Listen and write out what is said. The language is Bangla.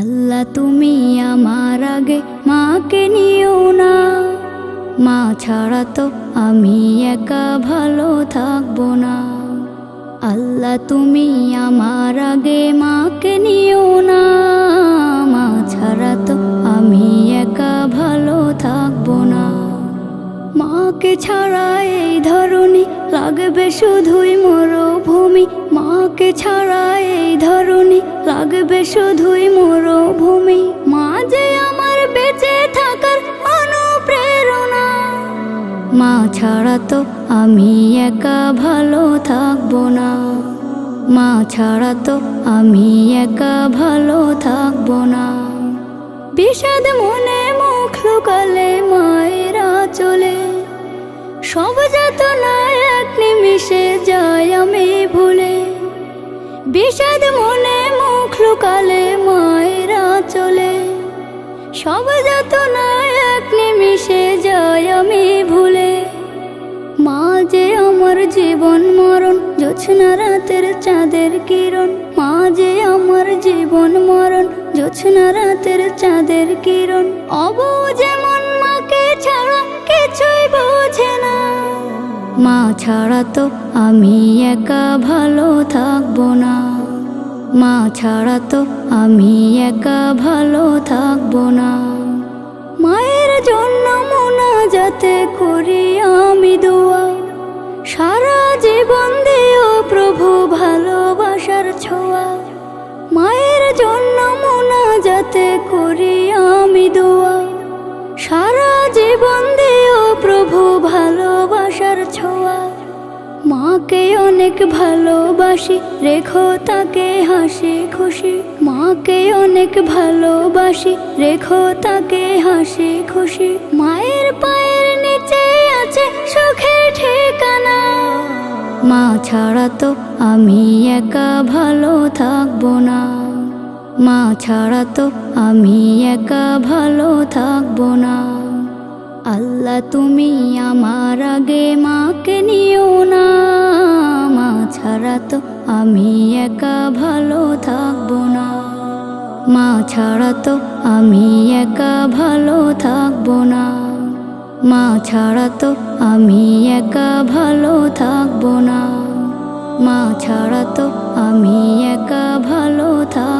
আল্লাহ তুমি আমার আগে মাকে নিও না। মা ছাড়া তো আমি একা ভালো থাকব না। আল্লাহ তুমি আমার আগে মাকে নিও না। মা ছাড়া তো আমি একা ভালো থাকব না। মাকে ছাড়া এই ধরনী লাগবে শুধুই মরুভূমি। মাকে ছাড়া এই ধরনী লাগবে শুধুই মরুভূমি। মা যে আমার বেঁচে থাকার অনুপ্রেরণা। মা ছাড়া তো আমি একা ভালো থাকব না। মা ছাড়া তো আমি একা ভালো থাকব না। বিষাদ মনে মুখ লুকালে মায়েরা চলে। সব যাতনা এক নিমিষে যায় আমি বিষাদ মনে মুখ লুকালে মায়েরা চলে। সব যাতনা এক নিমিষে যায় আমি ভুলে। মা যে আমার জীবন মরণ, জোছনা রাতের চাঁদের কিরণ। মা যে আমার জীবন মরণ, জোছনা রাতের চাঁদের কিরণ। অবু যেমন মা ছাড়া তো আমি একা ভালো থাকব না। মা ছাড়া তো আমি একা ভালো থাকব না। মায়ের জন্য মোনা যাতে করি আমি দোয়া। সারা জীবন দিও প্রভু ভালোবাসার ছোঁয়া। মায়ের জন্য মোনা যাতে করি আমি দোয়া। সারা জীবন দিও প্রভু ছোঁয়া মাকে অনেক ভালোবাসি, রেখো তাকে হাসি খুশি। মাকে অনেক ভালোবাসি, রেখো তাকে হাসি খুশি। মায়ের পায়ের নিচে আছে সুখের ঠিকানা। মা ছাড়া তো আমি একা ভালো থাকব না। মা ছাড়া তো আমি একা ভালো থাকব না। আল্লাহ তুমি আমার আগে মাকে নিও না। আমি একা ভালো থাকব না। মা ছাড়া তো আমি একা ভালো থাকব না। মা ছাড়া তো আমি একা ভালো থাকব না। মা ছাড়া তো আমি একা ভালো থাকব না